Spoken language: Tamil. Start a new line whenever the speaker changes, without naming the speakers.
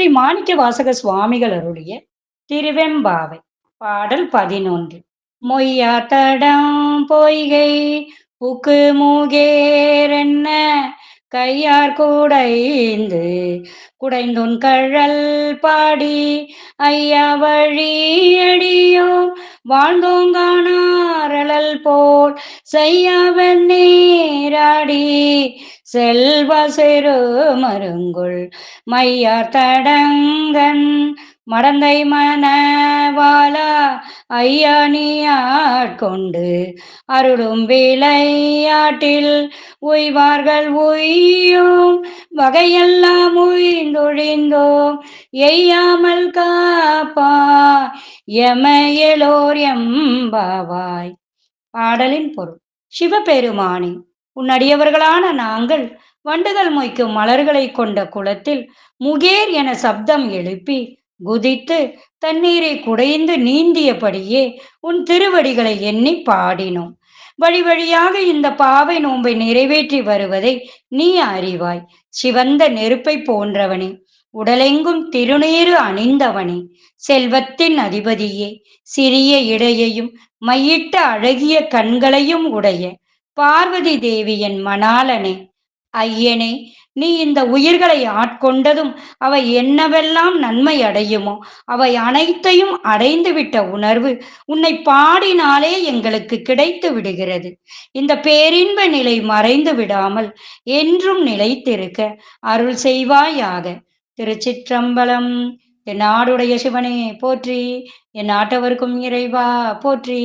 ஸ்ரீ மாணிக்க வாசக சுவாமிகள் அருளிய திருவெம்பாவை. பாடல் பதினொன்று. மொய்யா தடம் பொய்கை உக்கு மூகேரென்ன? கையார் குடைந்து குடைந்துன் கழல் பாடி ஐயா வழியடியோ வாழ்ந்தோங்கானாரழல் போல் செய்யாவன் நீராடி செல்வ சிறு மருங்குள் மையார் தடங்கன் மடந்தை மனவாலா ஐயா ஆட்கொண்டு அருளும் விளையாட்டில் உய்வார்கள் உய்யும் வகையெல்லாம் உய்ந்தொழிந்தோம். எய்யாமல் காப்பா எமையலோர் எம்பாவாய். பாடலின் பொருள். சிவபெருமானே உன்னடியவர்களான நாங்கள் வண்டுகள் மொய்க்கும் மலர்களை கொண்ட குளத்தில் முகேர் என சப்தம் எழுப்பி குதித்து தண்ணீரை குடைந்து நீந்தியபடியே உன் திருவடிகளை எண்ணி பாடினோம். வழி வழியாக இந்த பாவை நோன்பை நிறைவேற்றி வருவதை நீ அறிவாய். சிவந்த நெருப்பை போன்றவனே உடலெங்கும் திருநீறு அணிந்தவனே செல்வத்தின் அதிபதியே சிறிய இடையையும் மையிட்ட அழகிய கண்களையும் உடைய பார்வதி தேவியின் மணாலனே ஐயனே நீ இந்த உயிர்களை ஆட்கொண்டதும் அவை என்னவெல்லாம் நன்மை அடையுமோ அவை அனைத்தையும் அடைந்துவிட்ட உணர்வு உன்னை பாடினாலே எங்களுக்கு கிடைத்து விடுகிறது. இந்த பேரின்ப நிலை மறைந்து விடாமல் என்றும் நிலைத்திருக்க அருள் செய்வாயாக. திருச்சிற்றம்பலம் என் நாடுடைய சிவனே போற்றி என் நாட்டவருக்கும் இறைவா போற்றி.